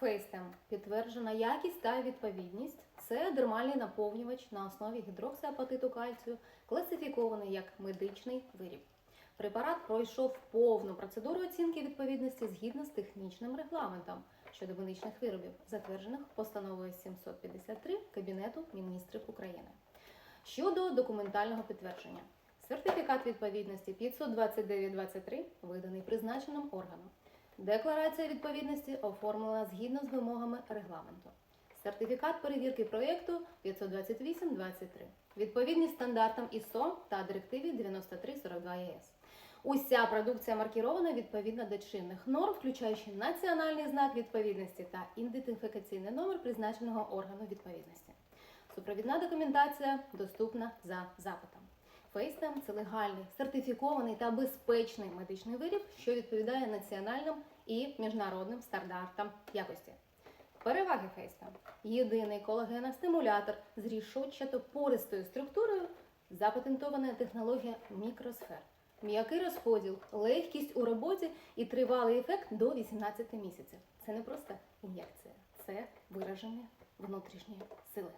Фейстем підтверджена якість та відповідність. Це дермальний наповнювач на основі гідроксиапатиту кальцію, класифікований як медичний виріб. Препарат пройшов повну процедуру оцінки відповідності згідно з технічним регламентом щодо медичних виробів, затверджених постановою 753 Кабінету міністрів України. Щодо документального підтвердження, сертифікат відповідності 52923 виданий призначеним органом. Декларація відповідності оформлена згідно з вимогами регламенту. Сертифікат перевірки проєкту 52823. Відповідність стандартам ІСО та директиві 9342 ЄС. Уся продукція маркірована відповідно до чинних норм, включаючи національний знак відповідності та ідентифікаційний номер призначеного органу відповідності. Супровідна документація доступна за запитом. Фейстем це легальний, сертифікований та безпечний медичний виріб, що відповідає національним і міжнародним стандартам якості. Переваги Фейстем. Єдиний колагеностимулятор з рішотчато-пористою структурою, запатентована технологія мікросфер. М'який розподіл, легкість у роботі і тривалий ефект до 18 місяців. Це не просто ін'єкція, це вираження внутрішньої сили.